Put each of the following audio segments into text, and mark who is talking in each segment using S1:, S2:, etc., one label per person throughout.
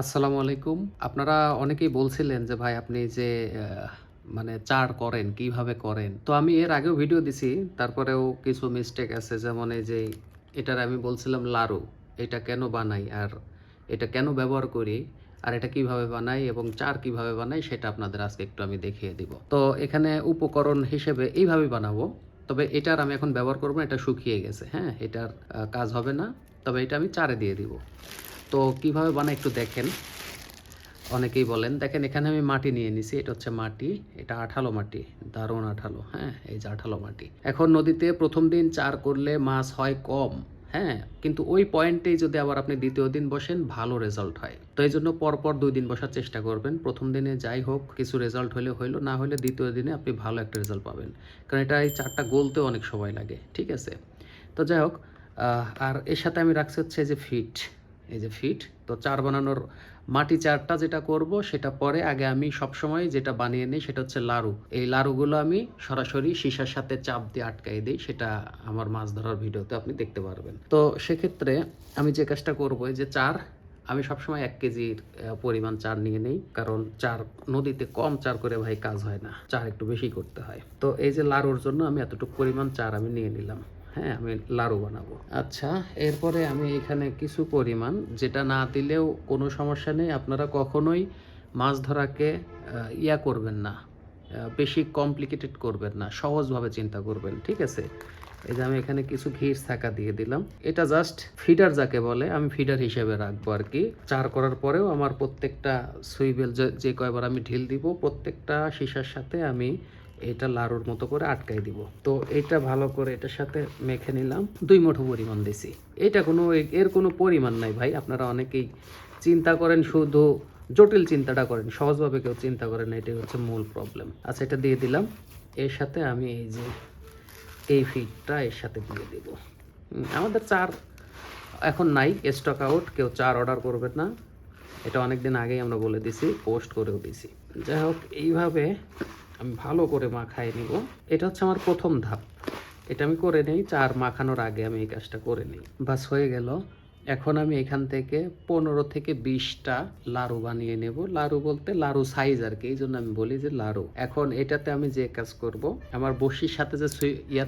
S1: আসসালামু আলাইকুম। আপনারা অনেকেই বলছিলেন যে, ভাই, আপনি যে মানে চার করেন, কীভাবে করেন? তো আমি এর আগেও ভিডিও দিছি, তারপরেও কিছু মিস্টেক আছে, যেমন এই যে, এটার আমি বলছিলাম লাড়ু, এটা কেন বানাই, আর এটা কেন ব্যবহার করি, আর এটা কীভাবে বানাই, এবং চার কীভাবে বানাই, সেটা আপনাদের আজকে একটু আমি দেখিয়ে দিব। তো এখানে উপকরণ হিসেবে এইভাবে বানাবো, তবে এটার আমি এখন ব্যবহার করব এটা শুকিয়ে গেছে হ্যাঁ? এটার কাজ হবে না, তবে এটা আমি চারে দিয়ে দিব। তো কীভাবে বানাই একটু দেখেন। অনেকেই বলেন, দেখেন, এখানে আমি মাটি নিয়ে নিছি, এটা হচ্ছে মাটি, এটা আঠালো মাটি, দারুণ আঠালো হ্যাঁ এই যে আঠালো মাটি। এখন নদীতে প্রথম দিন চার করলে মাছ হয় কম হ্যাঁ কিন্তু ওই পয়েন্টেই যদি আবার আপনি দ্বিতীয় দিন বসেন, ভালো রেজাল্ট হয়। তো এই জন্য পরপর দুই দিন বসার চেষ্টা করবেন। প্রথম দিনে যাই হোক, কিছু রেজাল্ট হলে হইল, না হলে দ্বিতীয় দিনে আপনি ভালো একটা রেজাল্ট পাবেন। কারণ এটা এই চারটা গলতেও অনেক সময় লাগে, ঠিক আছে? তো যাই হোক আর এর সাথে আমি রাখছি হচ্ছে যে ফিট। এই যে ফিট, তো চার বানানোর মাটি চারটা যেটা করব, সেটা পরে আগে আমি সবসময় যেটা বানিয়ে নিই সেটা হচ্ছে লাড়ু। এই লাড়ুগুলো আমি সরাসরি সীসার সাথে চাপ দিয়ে আটকাই দিই, সেটা আমার মাছ ধরার ভিডিওতে আপনি দেখতে পারবেন। তো সেক্ষেত্রে আমি যে কাজটা করব, এই যে চার, আমি সবসময় এক কেজির পরিমাণ চার নিয়ে নেই, কারণ চার নদীতে কম চার করে ভাই কাজ হয় না, চার একটু বেশি করতে হয়। তো এই যে লাড়ুর জন্য আমি এতটুকু পরিমাণ চার আমি নিয়ে নিলাম। হ্যাঁ আমি লাড়ু বানাবো। আচ্ছা এরপরে আমি এখানে কিছু পরিমাণ, যেটা না দিলেও কোনো সমস্যা নেই। আপনারা কখনোই মাছ ধরাকে ইয়া করবেন না বেশি কমপ্লিকেটেড করবেন না, সহজভাবে চিন্তা করবেন, ঠিক আছে? এই যে আমি এখানে কিছু ঘির থাকা দিয়ে দিলাম। এটা জাস্ট ফিডার যাকে বলে, আমি ফিডার হিসেবে রাখব আর কি। চার করার পরেও আমার প্রত্যেকটা সুইবেল যে কয়বার আমি ঢিল দিব, প্রত্যেকটা সীসার সাথে আমি এটা লাড়ুর মতো করে আটকাই দিব। তো এটা ভালো করে এটার সাথে মেখে নিলাম। দুই মুঠো পরিমাণ দিছি। এটা কোনো এর কোনো পরিমাণ নাই ভাই। আপনারা অনেকেই চিন্তা করেন, শুধু জটিল চিন্তাটা করেন। সহজভাবে কেউ চিন্তা করেন এটাই হচ্ছে মূল প্রবলেম আচ্ছা এটা দিয়ে দিলাম। এর সাথে আমি এই যে এই ফিডটা এর সাথে দিয়ে দেব। আমাদের চার এখন নাই স্টক আউট কেউ চার অর্ডার করবেন না। এটা অনেক দিন আগেই আমরা বলে দিছি পোস্ট করেও দিছি। যাই হোক, এইভাবে আমি ভালো করে মাখাই নিব। এটা হচ্ছে আমার প্রথম ধাপ। এটা আমি করে নেই, চার মাখানোর আগে আমি এই কাজটা করে নিই। বাস, হয়ে গেল। এখন আমি এখান থেকে পনেরো থেকে বিশটা লাড়ু বানিয়ে নেব। লাড়ু বলতে লাড়ু সাইজ আর কি, এই জন্য আমি বলি যে লাড়ু। এখন এটাতে আমি যে কাজ করব, আমার বসির সাথে যে ইয়া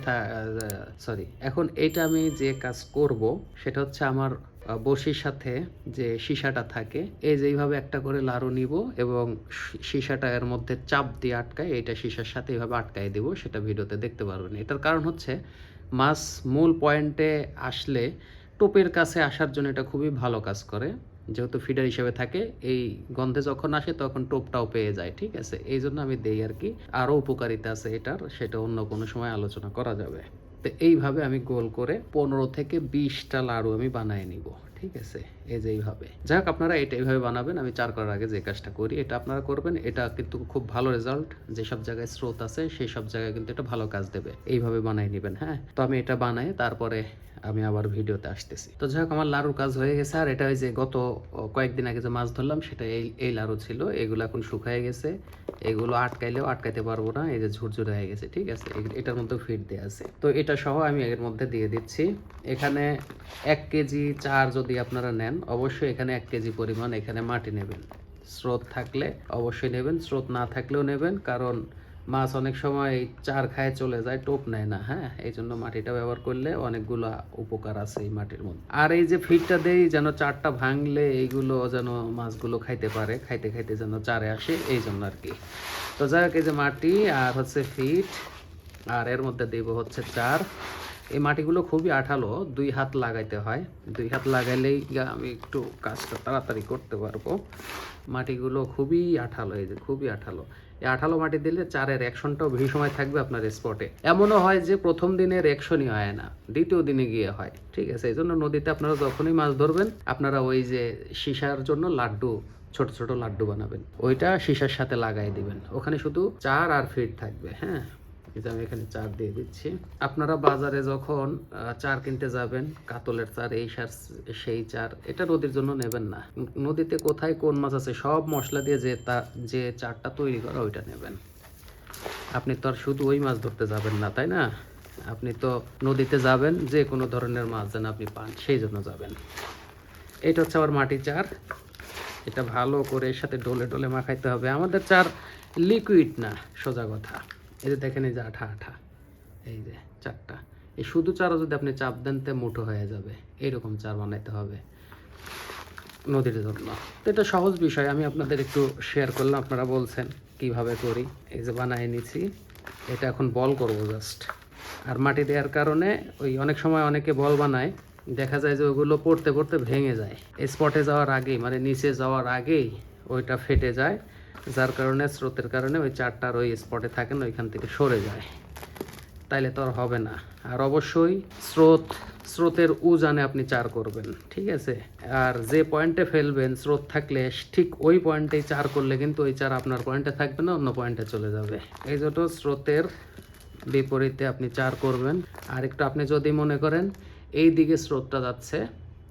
S1: সরি এখন এটা আমি যে কাজ করব, সেটা হচ্ছে আমার বড়শির সাথে যে সীসাটা থাকে, এই যে এইভাবে একটা করে লাড়ু নিব এবং সীসাটা এর মধ্যে চাপ দিয়ে আটকায় এটা সীসার সাথে এইভাবে আটকায় দিব, সেটা ভিডিওতে দেখতে পারবেন। এটার কারণ হচ্ছে, মাছ মূল পয়েন্টে আসলে টোপের কাছে আসার জন্য এটা খুবই ভালো কাজ করে। যেহেতু ফিডার হিসেবে থাকে, এই গন্ধে যখন আসে তখন টোপটাও পেয়ে যায়, ঠিক আছে? এই জন্য আমি দেই আর কি। আরও উপকারিতা আছে এটার, সেটা অন্য কোনো সময় আলোচনা করা যাবে। তো এইভাবে আমি গোল করে পনেরো থেকে বিশটা লাড়ু আমি বানিয়ে নিব। ঠিক আছে, এই যে এইভাবে। যাক, আপনারা এটা এইভাবে বানাবেন, আমি চার করার আগে যে কাজটা করি, এটা আপনারা করবেন, এটা কিন্তু খুব ভালো রেজাল্ট যেসব জায়গায় স্রোত আছে, সেই সব জায়গায় কিন্তু এটা ভালো কাজ দেবে। এইভাবে বানাই নেবেন হ্যাঁ? তো আমি এটা বানাই তারপরে আমি আবার ভিডিওতে আসতেছি। তো যাই হোক আমার লাড়ুর কাজ হয়ে গেছে, আর এটা ওই যে গত কয়েকদিন আগে যে মাছ ধরলাম, সেটা এই এই লাড়ু ছিল, এগুলো এখন শুকায় গেছে, এগুলো আটকাইলেও আটকাইতে পারব না, এই যে ঝুরঝুরে হয়ে গেছে, ঠিক আছে? এটার মধ্যে ফিট দেওয়া আছে। তো এটা সহ আমি এর মধ্যে দিয়ে দিচ্ছি। এখানে এক কেজি চার যদি আপনারা নেন, অবশ্যই এখানে এক কেজি পরিমাণ এখানে মাটি নেবেন। স্রোত থাকলে অবশ্যই নেবেন, স্রোত না থাকলেও নেবেন, কারণ মাছ অনেক সময় এই চার খায় চলে যায়, টোপ নেয় না হ্যাঁ? এই জন্য মাটিটা ব্যবহার করলে অনেকগুলো উপকার আছে এই মাটির মধ্যে। আর এই যে ফিটটা দেই যেন চারটা ভাঙলে এইগুলো যেন মাছগুলো খাইতে পারে, খাইতে খাইতে যেন চারে আসে, এই জন্য আর কি। তো যাই হোক, এই যে মাটি আর হচ্ছে ফিট, আর এর মধ্যে দেব হচ্ছে চার। এই মাটিগুলো খুবই আঠালো, দুই হাত লাগাইতে হয়। দুই হাত লাগাইলেই আমি একটু কাজটা তাড়াতাড়ি করতে পারব। মাটিগুলো খুবই আঠালো, এই যে খুবই আঠালো। এই আঠালো মাটি দিলে চারের অ্যাকশনটাও বেশি সময় থাকবে আপনার স্পটে। এমনও হয় যে প্রথম দিনের অ্যাকশনই হয় না, দ্বিতীয় দিনে গিয়ে হয়। ঠিক আছে, এই জন্য নদীতে আপনারা যখনই মাছ ধরবেন, আপনারা ওই যে সীসার জন্য লাড্ডু, ছোট ছোট লাড্ডু বানাবেন। ওইটা সীসার সাথে লাগাই দিবেন। ওখানে শুধু চার আর ফিট থাকবে হ্যাঁ? যে আমি এখানে চার দিয়ে দিচ্ছি। আপনারা বাজারে যখন চার কিনতে যাবেন, কাতলের চার, এই সার, সেই চার, এটা নদীর জন্য নেবেন না। নদীতে কোথায় কোন মাছ আছে, সব মশলা দিয়ে যে তা, যে চারটা তৈরি করা, ওইটা নেবেন। আপনি তো আর শুধু ওই মাছ ধরতে যাবেন না, তাই না? আপনি তো নদীতে যাবেন, যে কোনো ধরনের মাছ যেন আপনি পান, সেই জন্য যাবেন। এটা হচ্ছে আবার মাটি চার। এটা ভালো করে এর সাথে ডলে ডলে মাখাইতে হবে। আমাদের চার লিকুইড না, সোজা কথা। এই যে দেখেন এই যে আঠা আঠা, এই যে চারটা। এই শুধু চারও যদি আপনি চাপ দেন তে মুঠো হয়ে যাবে। এইরকম চার বানাইতে হবে নদীর জন্য। তো এটা সহজ বিষয়, আমি আপনাদের একটু শেয়ার করলাম, আপনারা বলছেন কীভাবে করি। এই যে বানাই নিছি, এটা এখন বল করব জাস্ট আর মাটি দেওয়ার কারণে ওই অনেক সময় অনেকে বল বানায়, দেখা যায় যে ওগুলো পড়তে পড়তে ভেঙে যায়। স্পটে যাওয়ার আগেই মানে নিচে যাওয়ার আগেই ওইটা ফেটে যায়। যার কারণে, স্রোতের কারণে ওই চারটার ওই স্পটে থাকেন ওইখান থেকে সরে যায়। তাইলে তো আর হবে না। আর অবশ্যই স্রোত, স্রোতের উজানে আপনি চার করবেন, ঠিক আছে? আর যে পয়েন্টে ফেলবেন, স্রোত থাকলে ঠিক ওই পয়েন্টেই চার করলে কিন্তু ওই চার আপনার পয়েন্টে থাকবে না, অন্য পয়েন্টে চলে যাবে। এই জন্য স্রোতের বিপরীতে আপনি চার করবেন। আর একটু আপনি যদি মনে করেন এই দিকে স্রোতটা যাচ্ছে,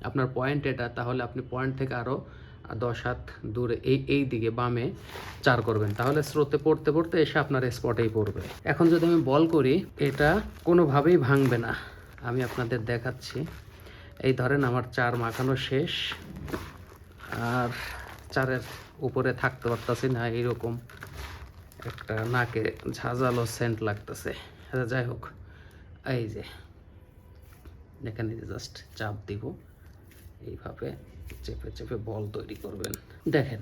S1: আপনার পয়েন্ট এটা, তাহলে আপনি পয়েন্ট থেকে আরও দশ হাত দূরে এই এই দিকে বামে চার করবেন। তাহলে স্রোতে পড়তে পড়তে এসে আপনার স্পটেই পড়বে। এখন যদি আমি বল করি এটা কোনোভাবেই ভাঙবে না। আমি আপনাদের দেখাচ্ছি। এই ধরেন আমার চার মাখানো শেষ। আর চারের উপরে থাকতে পারতাছি না এইরকম একটা নাকে ঝাঁঝালো সেন্ট লাগতেছে। আচ্ছা, যাই হোক এই যে এখানে জাস্ট চাপ দিব। এইভাবে চেপে চেপে বল তৈরি করবেন। দেখেন,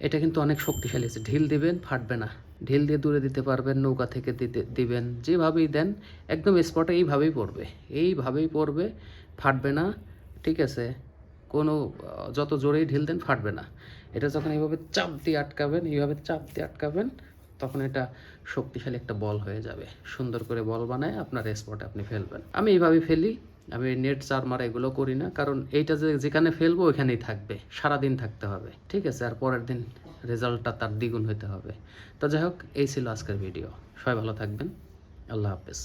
S1: এটা কিন্তু অনেক শক্তিশালী আছে। ঢিল দিবেন, ফাটবে না। ঢিল দিয়ে দূরে দিতে পারবেন, নৌকা থেকে দিতে, দিবেন। যেভাবেই দেন, একদম স্পটে এইভাবেই পড়বে। এইভাবেই পড়বে, ফাটবে না, ঠিক আছে? কোনো, যত জোরেই ঢিল দেন, ফাটবে না। এটা যখন এইভাবে চাপ দিয়ে আটকাবেন, এইভাবে চাপ দিয়ে আটকাবেন, তখন এটা শক্তিশালী একটা বল হয়ে যাবে। সুন্দর করে বল বানায় আপনার স্পটে আপনি ফেলবেন। আমি এইভাবেই ফেলি আমি নেট চার মারা এগুলো করি না, কারণ এইটা যে যেখানে ফেলব ওইখানেই থাকবে, সারাদিন থাকতে হবে, ঠিক আছে? আর পরের দিন রেজাল্টটা তার দ্বিগুণ হতে হবে। তো যাই হোক, এই ছিল আজকের ভিডিও। সবাই ভালো থাকবেন। আল্লাহ হাফেজ।